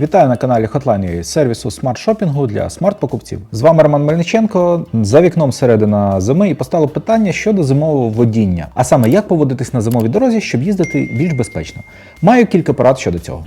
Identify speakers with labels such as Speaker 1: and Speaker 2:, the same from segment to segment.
Speaker 1: Вітаю на каналі Hotline.ua, сервісу смарт-шопінгу для смарт-покупців. З вами Роман Мельниченко. За вікном середина зими і постало питання щодо зимового водіння, а саме як поводитись на зимовій дорозі, щоб їздити більш безпечно. Маю кілька порад щодо цього.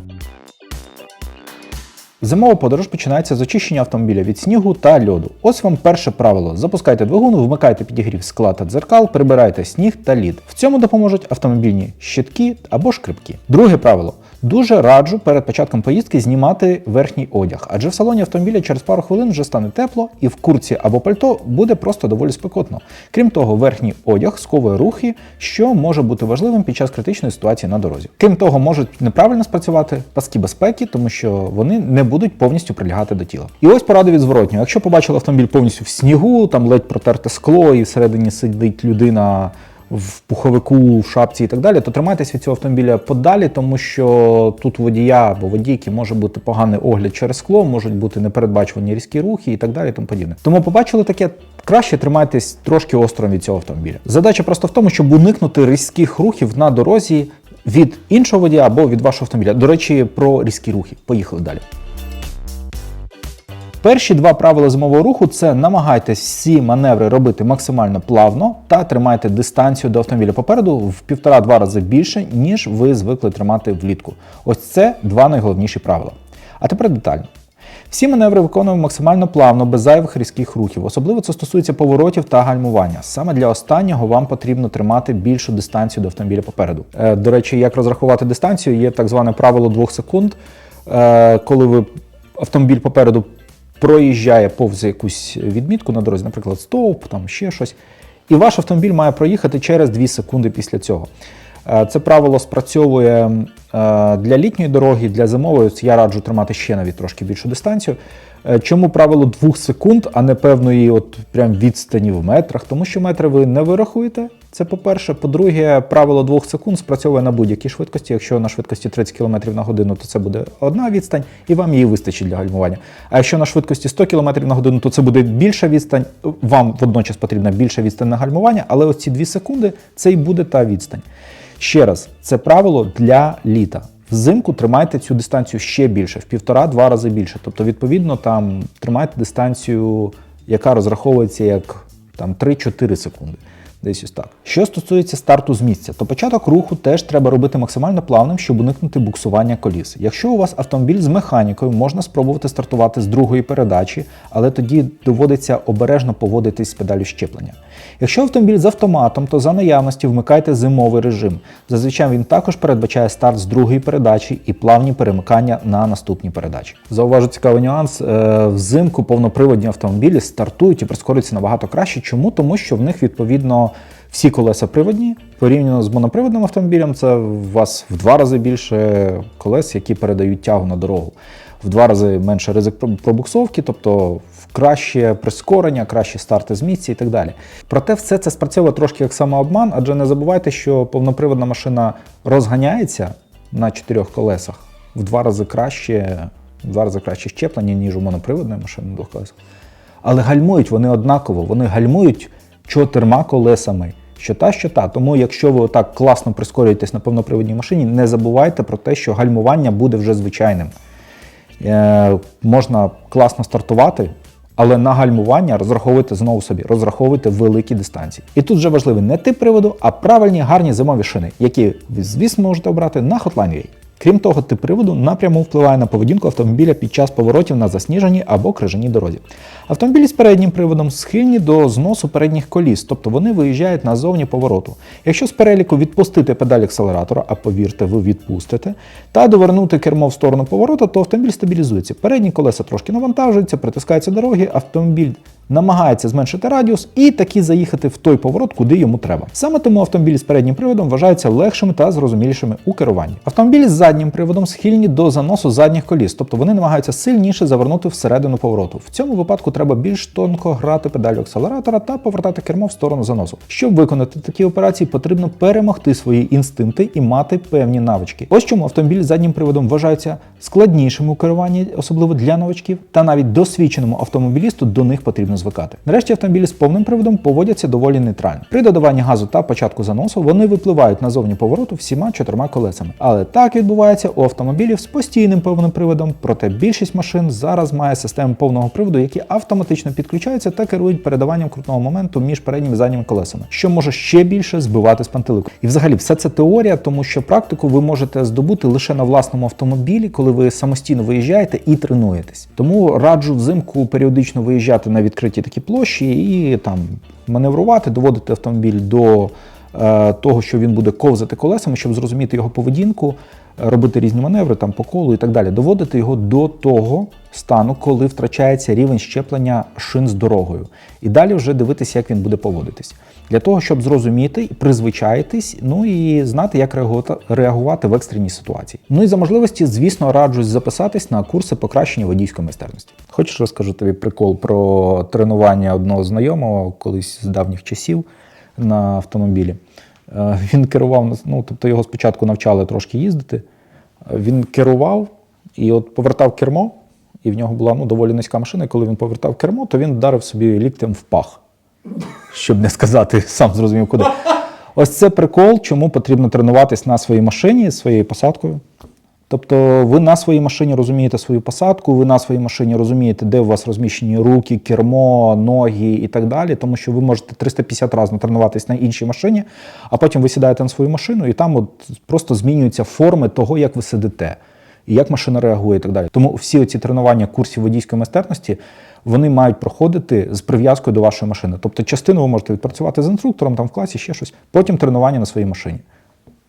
Speaker 1: Зимова подорож починається з очищення автомобіля від снігу та льоду. Ось вам перше правило: запускайте двигун, вмикайте підігрів скла та дзеркал, прибирайте сніг та лід. В цьому допоможуть автомобільні щитки або шкрипки. Друге правило. Дуже раджу перед початком поїздки знімати верхній одяг, адже в салоні автомобіля через пару хвилин вже стане тепло, і в курці або пальто буде просто доволі спекотно. Крім того, верхній одяг сковує рухи, що може бути важливим під час критичної ситуації на дорозі. Крім того, можуть неправильно спрацювати паски безпеки, тому що вони не будуть повністю прилягати до тіла. І ось поради від зворотнього. Якщо побачили автомобіль повністю в снігу, там ледь протерте скло, і всередині сидить людина в пуховику, в шапці і так далі, то тримайтесь від цього автомобіля подалі, тому що тут водія або водійки може бути поганий огляд через скло, можуть бути непередбачувані різкі рухи і так далі. Тому подібне. Тому побачили таке. Краще тримайтесь трошки осторонь від цього автомобіля. Задача просто в тому, щоб уникнути різких рухів на дорозі від іншого водія або від вашого автомобіля. До речі, про різкі рухи. Поїхали далі. Перші два правила зимового руху це намагайтесь всі маневри робити максимально плавно та тримайте дистанцію до автомобіля попереду в півтора-два рази більше, ніж ви звикли тримати влітку. Ось це два найголовніші правила. А тепер детально. Всі маневри виконуємо максимально плавно, без зайвих різких рухів. Особливо це стосується поворотів та гальмування. Саме для останнього вам потрібно тримати більшу дистанцію до автомобіля попереду. Е, до речі, як розрахувати дистанцію, є так зване правило 2 секунд. Е, коли ви автомобіль попереду проїжджає повз якусь відмітку на дорозі, наприклад, стовп, там ще щось, і ваш автомобіль має проїхати через 2 секунди після цього. Е, Це правило спрацьовує е, для літньої дороги, для зимової. Я раджу тримати ще навіть трошки більшу дистанцію. Е, Чому правило 2 секунд, а не певної от прям відстані в метрах? Тому що метри ви не вирахуєте. Це по-перше. По-друге, правило 2 секунд спрацьовує на будь-якій швидкості. Якщо на швидкості 30 км на годину, то це буде одна відстань, і вам її вистачить для гальмування. А якщо на швидкості 100 км на годину, то це буде більша відстань. Вам водночас потрібна більша відстань на гальмування, але ось ці 2 секунди це і буде та відстань. Ще раз, це правило для літа. Взимку тримайте цю дистанцію ще більше, в півтора-два рази більше. Тобто, відповідно, там тримайте дистанцію, яка розраховується як там 3-4 секунди. Десь ось так. Що стосується старту з місця, то початок руху теж треба робити максимально плавним, щоб уникнути буксування коліс. Якщо у вас автомобіль з механікою, можна спробувати стартувати з другої передачі, але тоді доводиться обережно поводитись з педалю щеплення. Якщо автомобіль з автоматом, то за наявності вмикайте зимовий режим. Зазвичай він також передбачає старт з другої передачі і плавні перемикання на наступні передачі. Зауважу цікавий нюанс. е, Взимку повноприводні автомобілі стартують і прискорюються набагато краще. Чому? Тому що в них відповідно всі колеса приводні. Порівняно з моноприводним автомобілем, це у вас в два рази більше колес, які передають тягу на дорогу. В два рази менше ризик пробуксовки, тобто краще прискорення, кращі старти з місця і так далі. Проте все це спрацьовує трошки як самообман, адже не забувайте, що повноприводна машина розганяється на чотирьох колесах в два рази краще, в два рази краще щеплення, ніж у моноприводної машини на двох колесах. Але гальмують вони однаково, вони гальмують чотирма колесами. Що та, що та. Тому, якщо ви отак класно прискорюєтесь на повноприводній машині, не забувайте про те, що гальмування буде вже звичайним. Е, можна класно стартувати, але на гальмування розраховуйте знову собі, розраховуйте великі дистанції. І тут вже важливий не тип приводу, а правильні гарні зимові шини, які ви, звісно, можете обрати на Hotline.ua. Крім того, тип приводу напряму впливає на поведінку автомобіля під час поворотів на засніженій або крижаній дорозі. Автомобілі з переднім приводом схильні до зносу передніх коліс, тобто вони виїжджають назовні повороту. Якщо з переліку відпустити педаль акселератора, а повірте, ви відпустите, та довернути кермо в сторону повороту, то автомобіль стабілізується. Передні колеса трошки навантажуються, притискаються дороги, автомобіль намагається зменшити радіус і таки заїхати в той поворот, куди йому треба. Саме тому автомобілі з переднім приводом вважаються легшими та зрозумілішими у керуванні. Автомобілі з заднім приводом схильні до заносу задніх коліс, тобто вони намагаються сильніше завернути всередину повороту. В цьому випадку треба більш тонко грати педалю акселератора та повертати кермо в сторону заносу. Щоб виконати такі операції, потрібно перемогти свої інстинкти і мати певні навички. Ось чому автомобілі з заднім приводом вважаються складнішими у керуванні, особливо для новачків, та навіть досвідченому автомобілісту до них потрібно звикати. Нарешті автомобілі з повним приводом поводяться доволі нейтрально. При додаванні газу та початку заносу вони випливають назовні повороту всіма чотирма колесами. Але так відбувається у автомобілів з постійним повним приводом. Проте більшість машин зараз має систему повного приводу, які автоматично підключаються та керують передаванням крутного моменту між передніми і задніми колесами, що може ще більше збивати з пантелику. І взагалі все це теорія, тому що практику ви можете здобути лише на власному автомобілі, коли ви самостійно виїжджаєте і тренуєтесь. Тому раджу взимку періодично виїжджати на відкриті такі площі і там маневрувати, доводити автомобіль до е, того, що він буде ковзати колесами, щоб зрозуміти його поведінку, робити різні маневри там по колу і так далі. Доводити його до того стану, коли втрачається рівень щеплення шин з дорогою. І далі вже дивитися, як він буде поводитись. Для того, щоб зрозуміти, призвичаїтись, ну і знати, як реагувати в екстреній ситуації. Ну і за можливості, звісно, раджусь записатись на курси покращення водійської майстерності. Хочеш розкажу тобі прикол про тренування одного знайомого колись з давніх часів на автомобілі. Е, Він керував, ну тобто його спочатку навчали трошки їздити. Е, Він керував і от повертав кермо, і в нього була ну, доволі низька машина. І коли він повертав кермо, то він вдарив собі ліктем в пах. Щоб не сказати, сам зрозумів куди. Ось це прикол, чому потрібно тренуватись на своїй машині своєю посадкою. Тобто ви на своїй машині розумієте свою посадку, ви на своїй машині розумієте, де у вас розміщені руки, кермо, ноги і так далі, тому що ви можете 350 разів натренуватись на іншій машині, а потім ви сідаєте на свою машину, і там от просто змінюються форми того, як ви сидите, і як машина реагує і так далі. Тому всі ці тренування курсів водійської майстерності вони мають проходити з прив'язкою до вашої машини. Тобто частину ви можете відпрацювати з інструктором там в класі, ще щось, потім тренування на своїй машині.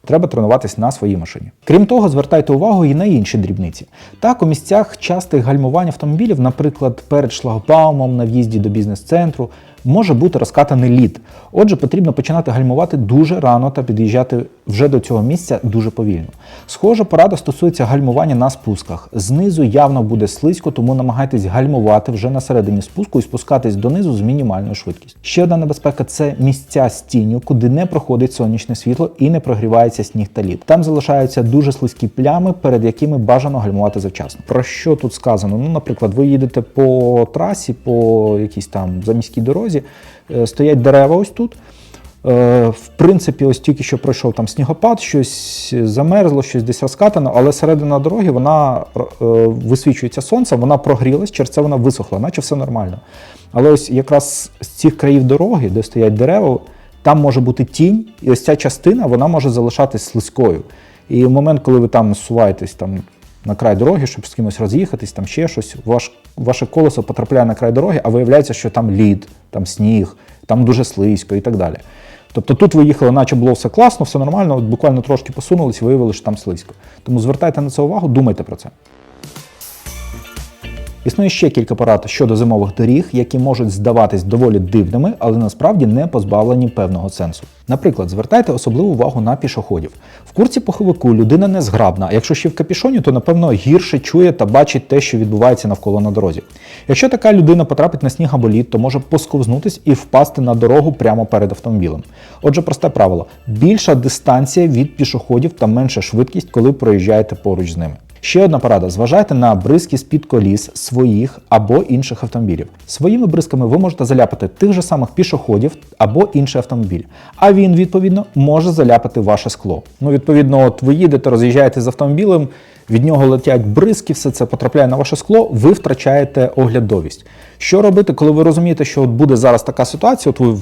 Speaker 1: Треба тренуватись на своїй машині. Крім того, звертайте увагу і на інші дрібниці. Так, у місцях частих гальмувань автомобілів, наприклад, перед шлагбаумом на в'їзді до бізнес-центру, може бути розкатаний лід. Отже, потрібно починати гальмувати дуже рано та під'їжджати вже до цього місця дуже повільно. Схожа порада стосується гальмування на спусках. Знизу явно буде слизько, тому намагайтесь гальмувати вже на середині спуску і спускатись донизу з мінімальною швидкістю. Ще одна небезпека це місця з тінню, куди не проходить сонячне світло і не прогрівається сніг та лід. Там залишаються дуже слизькі плями, перед якими бажано гальмувати завчасно. Про що тут сказано? Ну, наприклад, ви їдете по трасі, по якійсь там заміській дорозі, е, стоять дерева ось тут. Е, В принципі, ось тільки що пройшов там снігопад, щось замерзло, щось десь розкатано, але середина дороги вона е, висвічується сонцем, вона прогрілась, через це вона висохла, наче все нормально. Але ось якраз з цих країв дороги, де стоять дерева, там може бути тінь, і ось ця частина вона може залишатись слизькою. І в момент, коли ви там суваєтесь там на край дороги, щоб з кимось роз'їхатись, там ще щось, ваш, ваше колесо потрапляє на край дороги, а виявляється, що там лід, там сніг, там дуже слизько і так далі. Тобто тут ви їхали, наче було все класно, все нормально, от буквально трошки посунулись, виявили, що там слизько. Тому звертайте на це увагу, думайте про це. Існує ще кілька порад щодо зимових доріг, які можуть здаватись доволі дивними, але насправді не позбавлені певного сенсу. Наприклад, звертайте особливу увагу на пішоходів. В курці поховику людина не зграбна, а якщо ще в капішоні, то напевно гірше чує та бачить те, що відбувається навколо на дорозі. Якщо така людина потрапить на сніг або лід, то може посковзнутись і впасти на дорогу прямо перед автомобілем. Отже, просте правило: більша дистанція від пішоходів та менша швидкість, коли проїжджаєте поруч з ними. Ще одна порада: зважайте на бризки з-під коліс своїх або інших автомобілів. Своїми бризками ви можете заляпати тих же самих пішоходів або інший автомобіль. А він, відповідно, може заляпати ваше скло. Ну, відповідно, от ви їдете, роз'їжджаєте з автомобілем, від нього летять бризки, все це потрапляє на ваше скло, ви втрачаєте оглядовість. Що робити, коли ви розумієте, що от буде зараз така ситуація, от ви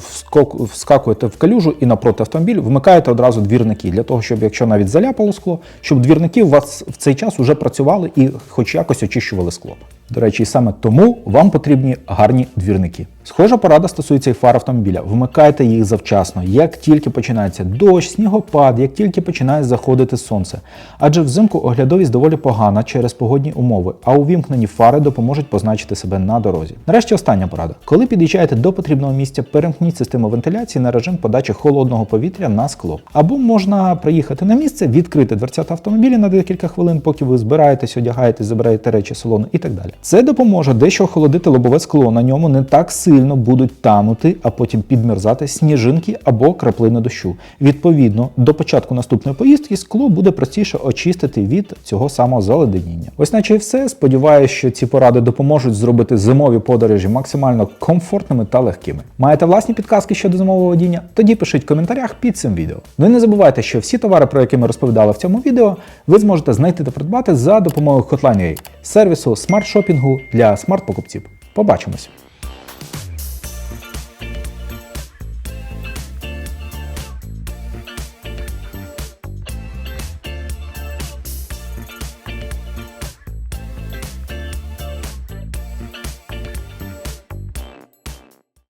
Speaker 1: вскакуєте в калюжу і напроти автомобіль, вмикаєте одразу двірники для того, щоб якщо навіть заляпало скло, щоб двірники у вас в цей час вже працювали і хоч якось очищували скло. До речі, і саме тому вам потрібні гарні двірники. Схожа порада стосується і фар автомобіля. Вмикайте їх завчасно, як тільки починається дощ, снігопад, як тільки починає заходити сонце. Адже взимку оглядовість доволі погана через погодні умови, а увімкнені фари допоможуть позначити себе на дорозі. Нарешті остання порада. Коли під'їжджаєте до потрібного місця, перемкніть систему вентиляції на режим подачі холодного повітря на скло. Або можна приїхати на місце, відкрити дверцята автомобіля на декілька хвилин, поки ви збираєтесь, одягаєтесь, забираєте речі салону і так далі. Це допоможе дещо охолодити лобове скло. На ньому не так сильно будуть танути, а потім підмерзати сніжинки або краплини дощу. Відповідно, до початку наступної поїздки скло буде простіше очистити від цього самого заледеніння. Ось наче і все. Сподіваюся, що ці поради допоможуть зробити зимові подорожі максимально комфортними та легкими. Маєте власні підказки щодо зимового водіння? Тоді пишіть в коментарях під цим відео. Ну і не забувайте, що всі товари, про які ми розповідали в цьому відео, ви зможете знайти та придбати за допомогою Hotline.ua – сервісу смарт-шопінгу для смарт-покупців. Побачимось!